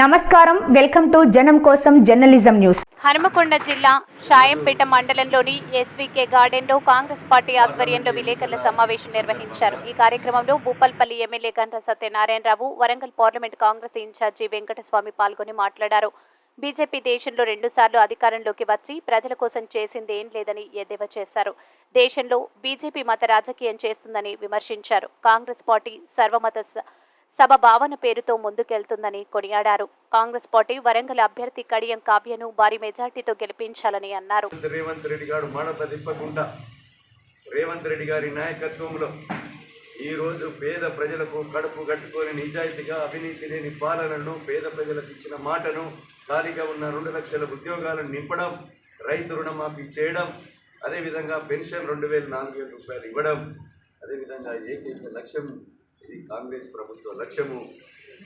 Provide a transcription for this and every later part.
నమస్కారం. Welcome to జనం కోసం జర్నలిజం న్యూస్. హనుమకొండ జిల్లా షాయంపేట మండలంలోని ఎస్వీకే గార్డెన్లో కాంగ్రెస్ పార్టీ ఆధ్వర్యంలో విలేకరుల సమావేశం నిర్వహించారు. ఈ కార్యక్రమంలో Bhupalpally MLA Ganta Satyanarayanarao Warangal parliament Congress incharge Venkataswamy పాల్గొని మాట్లాడారు. బీజేపీ దేశంలో రెండుసార్లు అధికారంలోకి వచ్చి ప్రజల కోసం చేసింది ఏం లేదని ఎద్దేవా చేశారు. దేశంలో బీజేపీ మత రాజకీయం చేస్తుందని విమర్శించారు. కాంగ్రెస్ పార్టీ సర్వమత సభ భావన పేరుతో ముందుకెళ్తుందని కొనియాడారు. కాంగ్రెస్ పార్టీ వరంగల్ అభ్యర్థి కడియం కావ్యను భారీ మెజార్టీతో గెలిపించాలని అన్నారు. రేవంత్ రెడ్డి గారు మడత రేవంత్ రెడ్డి గారి నాయకత్వంలో ఈరోజు పేద ప్రజలకు కడుపు కట్టుకొని నిజాయితీగా అవినీతి లేని పాలనను పేద ప్రజలకు ఇచ్చిన మాటను ఖాళీగా ఉన్న రెండు లక్షల ఉద్యోగాలను నింపడం రైతు రుణమాఫీ చేయడం అదేవిధంగా పెన్షన్ రెండు వేల నాలుగు వేల రూపాయలు ఇవ్వడం అదేవిధంగా ఏకైక లక్ష్యం ఇది కాంగ్రెస్ ప్రభుత్వ లక్ష్యము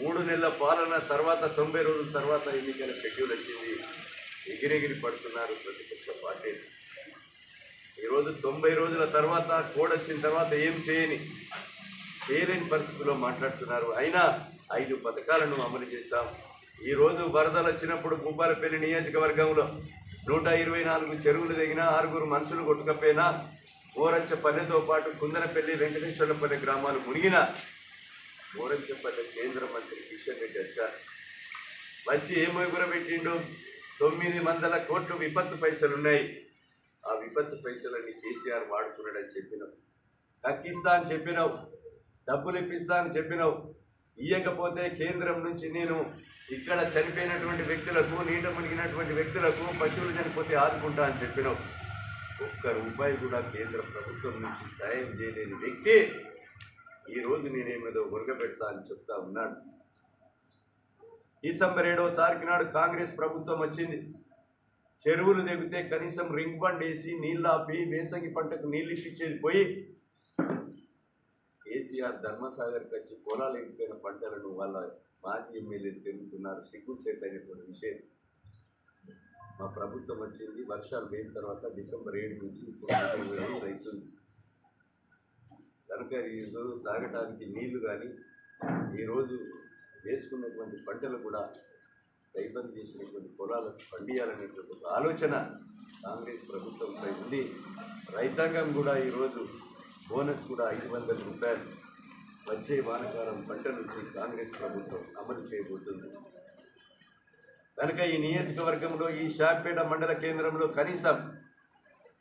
మూడు నెలల పాలన తర్వాత తొంభై రోజుల తర్వాత ఎన్నికల షెడ్యూల్ వచ్చింది. ఎగిరెగిరి పడుతున్నారు ప్రతిపక్ష పార్టీ. ఈరోజు తొంభై రోజుల తర్వాత కోడ్ వచ్చిన తర్వాత ఏం చేయని చేయలేని పరిస్థితిలో మాట్లాడుతున్నారు. అయినా ఐదు పథకాలను అమలు చేశాం. ఈరోజు వరదలు వచ్చినప్పుడు భూపాలపల్లి నియోజకవర్గంలో నూట ఇరవై నాలుగు చెరువులు దిగిన ఆరుగురు మనుషులు కొట్టుకపోయినా ఓరంచపల్లెతో పాటు కుందనపల్లి వెంకటేశ్వరపల్లి గ్రామాలు మునిగిన ఓరంచపల్లి కేంద్ర మంత్రి కిషన్ రెడ్డి వచ్చారు. వచ్చి ఏమో ఎగురబెట్టిండు తొమ్మిది వందల కోట్లు విపత్తు పైసలు ఉన్నాయి ఆ విపత్తు పైసలని కేసీఆర్ వాడుకున్నాడని చెప్పినావు కక్కిస్తా అని చెప్పినావు డబ్బులు ఇప్పిస్తా అని చెప్పినావు ఇయ్యకపోతే కేంద్రం నుంచి నేను ఇక్కడ చనిపోయినటువంటి వ్యక్తులకు నీట మునిగినటువంటి వ్యక్తులకు పశువులు చనిపోతే ఆదుకుంటా అని చెప్పినావు ఒక్క రూపాయి కూడా కేంద్ర ప్రభుత్వం నుంచి సాయం చేయలేని వ్యక్తి ఈరోజు నేనేమేదో ఉరగబెడతా అని చెప్తా ఉన్నాడు. డిసెంబర్ ఏడవ తారీఖు నాడు కాంగ్రెస్ ప్రభుత్వం వచ్చింది. చెరువులు దిగితే కనీసం రింగ్ బండ్ వేసి నీళ్ళు ఆపి వేసంగి పంటకు నీళ్ళు ఇప్పించేది పోయి కేసీఆర్ ధర్మసాగర్కి వచ్చి పొలాలు ఎండిపోయిన పంటలను వాళ్ళ మాజీ ఎమ్మెల్యేలు తిరుగుతున్నారు. సిగ్గు చేతనేటువంటి విషయం. మా ప్రభుత్వం వచ్చింది వర్షాలు పోయిన తర్వాత డిసెంబర్ ఏడు నుంచి రైతులు కనుక ఈరోజు తాగటానికి నీళ్ళు కానీ ఈరోజు వేసుకున్నటువంటి పంటలు కూడా దైవం చేసినటువంటి పొలాలకు పండియాలనేటువంటి ఒక ఆలోచన కాంగ్రెస్ ప్రభుత్వంపై ఉంది. రైతాంగం కూడా ఈరోజు బోనస్ కూడా ఐదు వందల రూపాయలు వచ్చే వానకాలం పంట నుంచి కాంగ్రెస్ ప్రభుత్వం అమలు చేయబోతుంది. కనుక ఈ నియోజకవర్గంలో ఈ షాపేట మండల కేంద్రంలో కనీసం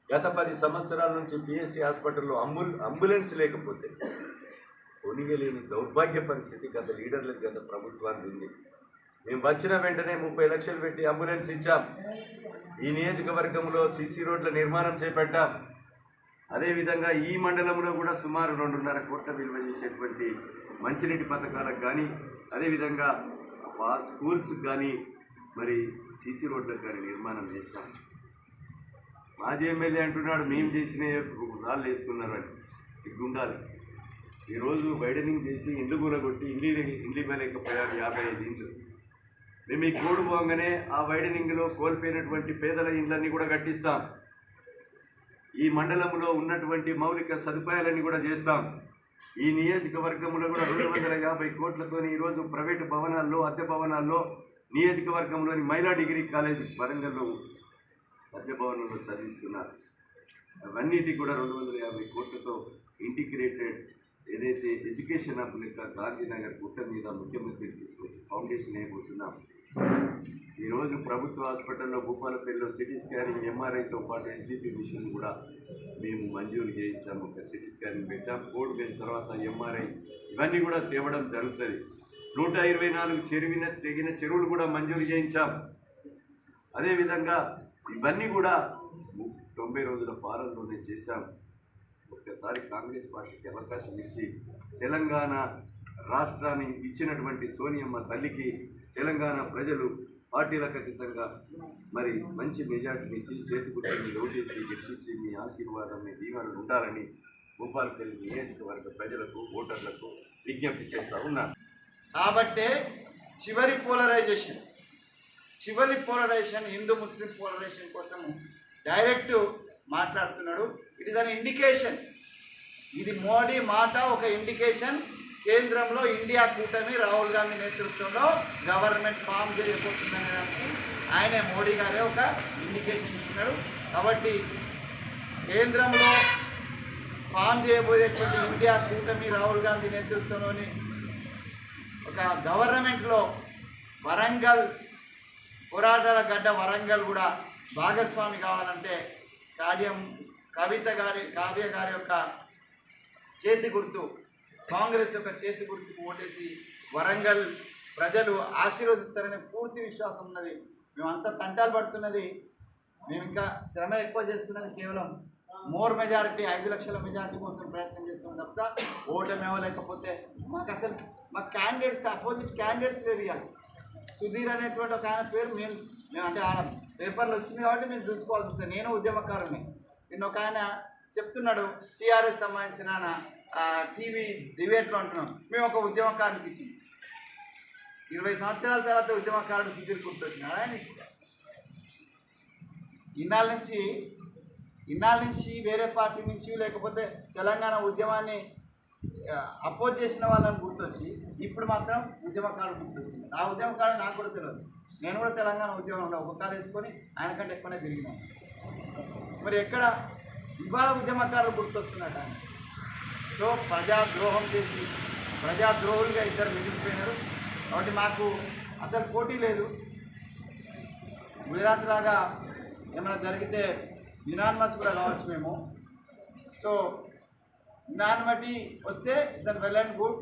గత పది సంవత్సరాల నుంచి పిఎస్సి హాస్పిటల్లో అంబుల్ అంబులెన్స్ లేకపోతే కొనియలేని దౌర్భాగ్య పరిస్థితి గత లీడర్లకు గత ప్రభుత్వానికి ఉంది. మేము వచ్చిన వెంటనే ముప్పై లక్షలు పెట్టి అంబులెన్స్ ఇచ్చాం. ఈ నియోజకవర్గంలో సీసీ రోడ్ల నిర్మాణం చేపట్టాం. అదేవిధంగా ఈ మండలంలో కూడా సుమారు రెండున్నర కోట్ల విలువ చేసేటువంటి మంచినీటి పథకాలకు కానీ అదేవిధంగా స్కూల్స్కి స్కూల్స్ కానీ మరి సీసీ రోడ్లకు కానీ నిర్మాణం చేశాం మాజీ ఎమ్మెల్యే అంటున్నాడు మేము చేసిన రాళ్ళు వేస్తున్నారని అని సిగ్గుండాలి. ఈరోజు వైడనింగ్ చేసి ఇండ్లు కూలగొట్టి ఇండ్లు ఇండ్లు ఇవ్వలేకపోయారు యాభై ఐదు ఇండ్లు. మేము ఈ కోడు పోగానే ఆ వైడనింగ్లో కోల్పోయినటువంటి పేదల ఇండ్లన్నీ కూడా కట్టిస్తాం. ఈ మండలంలో ఉన్నటువంటి మౌలిక సదుపాయాలన్నీ కూడా చేస్తాం. ఈ నియోజకవర్గంలో కూడా రెండు వందల యాభై కోట్లతోని ఈరోజు ప్రైవేటు భవనాల్లో అద్దె భవనాల్లో నియోజకవర్గంలోని మైలా డిగ్రీ కాలేజ్ వరంగల్లో మధ్య భవనంలో చదివిస్తున్నారు. అవన్నిటికి కూడా రెండు వందల యాభై కోట్లతో ఇంటిగ్రేటెడ్ ఏదైతే ఎడ్యుకేషన్ హబ్ లెక్క గాంధీనగర్ గుట్ట మీద ముఖ్యమంత్రి తీసుకొచ్చి ఫౌండేషన్ అయిపోతున్నాం ఈరోజు ప్రభుత్వ హాస్పిటల్లో భూపాలపల్లిలో సిటీ స్కానింగ్ ఎంఆర్ఐతో పాటు ఎస్డిపి మిషన్ కూడా మేము మంజూరు చేయించాము. ఒక సిటీ స్కానింగ్ పెట్టాం. కోడ్ పెయిన్ తర్వాత ఎంఆర్ఐ ఇవన్నీ కూడా తేవడం జరుగుతుంది. నూట ఇరవై నాలుగు చెరువిన తెగిన చెరువులు కూడా మంజూరు చేయించాం. అదేవిధంగా ఇవన్నీ కూడా తొంభై రోజుల పాలనలోనే చేశాం. ఒక్కసారి కాంగ్రెస్ పార్టీకి అవకాశం ఇచ్చి తెలంగాణ రాష్ట్రాన్ని ఇచ్చినటువంటి సోనియమ్మ తల్లికి తెలంగాణ ప్రజలు పార్టీల ఖచ్చితంగా మరి మంచి మెజార్టీని ఇచ్చి చేతికుట్టి మీ ఓటేసి గెలిపించి మీ ఆశీర్వాదం మీ దీవెనలు ఉండాలని భూపాలపల్లి నియోజకవర్గ ప్రజలకు ఓటర్లకు విజ్ఞప్తి చేస్తూ ఉన్నాను కాబట్టే చివరి పోలరైజేషన్. చివరి పోలరైజేషన్ హిందూ ముస్లిం పోలరైజేషన్ కోసం డైరెక్ట్ మాట్లాడుతున్నాడు. ఇట్ ఇస్ అన్ ఇండికేషన్ ఇది మోడీ మాట ఒక ఇండికేషన్ కేంద్రంలో ఇండియా కూటమి రాహుల్ గాంధీ నేతృత్వంలో గవర్నమెంట్ ఫామ్ చేయబోతుందనే దానికి ఆయనే మోడీ గారే ఒక ఇండికేషన్ ఇచ్చినాడు. కాబట్టి కేంద్రంలో ఫామ్ చేయబోయేటువంటి ఇండియా కూటమి రాహుల్ గాంధీ నేతృత్వంలోని ఒక గవర్నమెంట్లో వరంగల్ పోరాటాల గడ్డ వరంగల్ కూడా భాగస్వామి కావాలంటే కార్యం కవిత గారి కావ్య గారి యొక్క చేతి గుర్తు కాంగ్రెస్ యొక్క చేతి గుర్తుకు ఓటేసి వరంగల్ ప్రజలు ఆశీర్వదిస్తారనే పూర్తి విశ్వాసం ఉన్నది. మేమంతా తంటాలు పడుతున్నది. మేము ఇంకా శ్రమ ఎక్కువ చేస్తున్నది కేవలం మోర్ మెజారిటీ ఐదు లక్షల మెజారిటీ కోసం ప్రయత్నం చేస్తున్నాం తప్ప ఓటమేమో లేకపోతే మాకు అసలు మా క్యాండిడేట్స్ అపోజిట్ క్యాండిడేట్స్ లేరు ఇక. సుధీర్ అనేటువంటి ఒక ఆయన పేరు మేము మేము అంటే ఆడ పేపర్లో వచ్చింది కాబట్టి మేము చూసుకోవాల్సి వస్తుంది. నేను ఉద్యమకారుని నిన్న ఒక ఆయన చెప్తున్నాడు టీఆర్ఎస్ సంబంధించిన టీవీ డిబేట్లో అంటున్నాం మేము ఒక ఉద్యమకారునికి ఇచ్చింది ఇరవై సంవత్సరాల తర్వాత ఉద్యమకారుడు సుధీర్ గుర్తొచ్చినాడు ఆయన ఇన్నాళ్ళ నుంచి ఇన్నాళ్ళ నుంచి వేరే పార్టీ నుంచి లేకపోతే తెలంగాణ ఉద్యమాన్ని అపోజ్ చేసిన వాళ్ళని గుర్తొచ్చి ఇప్పుడు మాత్రం ఉద్యమకారుడు గుర్తొచ్చింది. ఆ ఉద్యమకారుడు నాకు కూడా తెలియదు నేను కూడా తెలంగాణ ఉద్యమంలో ఒక కాలు వేసుకొని ఆయన కంటే ఎక్కువనే తిరిగినాను మరి ఎక్కడ? ఇవాళ ఉద్యమకారులు గుర్తొస్తున్నట్టు ఆయన. సో ప్రజాద్రోహం చేసి ప్రజాద్రోహులుగా ఇద్దరు మిగిలిపోయినారు. కాబట్టి మాకు అసలు పోటీ లేదు. గుజరాత్ లాగా ఏమైనా జరిగితే యునానిమస్ కూడా కావచ్చు మేము. సో యునానిమటీ వస్తే ఇట్స్ వెల్ అండ్ గుడ్.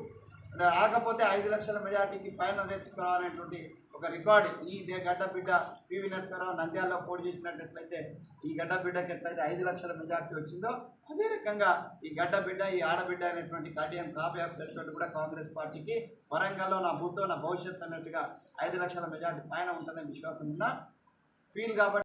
ఆకపోతే ఐదు లక్షల మెజార్టీకి పైన తెచ్చుకోవాలనేటువంటి ఒక రికార్డ్ ఈ గడ్డబిడ్డ గడ్డ పివి నరసింహరావు నంద్యాలలో పోటీ చేసినట్లయితే ఈ గడ్డబిడ్డకి ఎట్లయితే ఐదు లక్షల మెజార్టీ వచ్చిందో అదే రకంగా ఈ గడ్డబిడ్డ ఈ ఆడబిడ్డ అనేటువంటి కడియం కాపీ తోటి కూడా కాంగ్రెస్ పార్టీకి వరంగల్లో నా భూతో నా భవిష్యత్ అన్నట్టుగా ఐదు లక్షల మెజార్టీ పైన ఉంటుందనే విశ్వాసం ఉన్నా. ఫీల్ కాబట్టి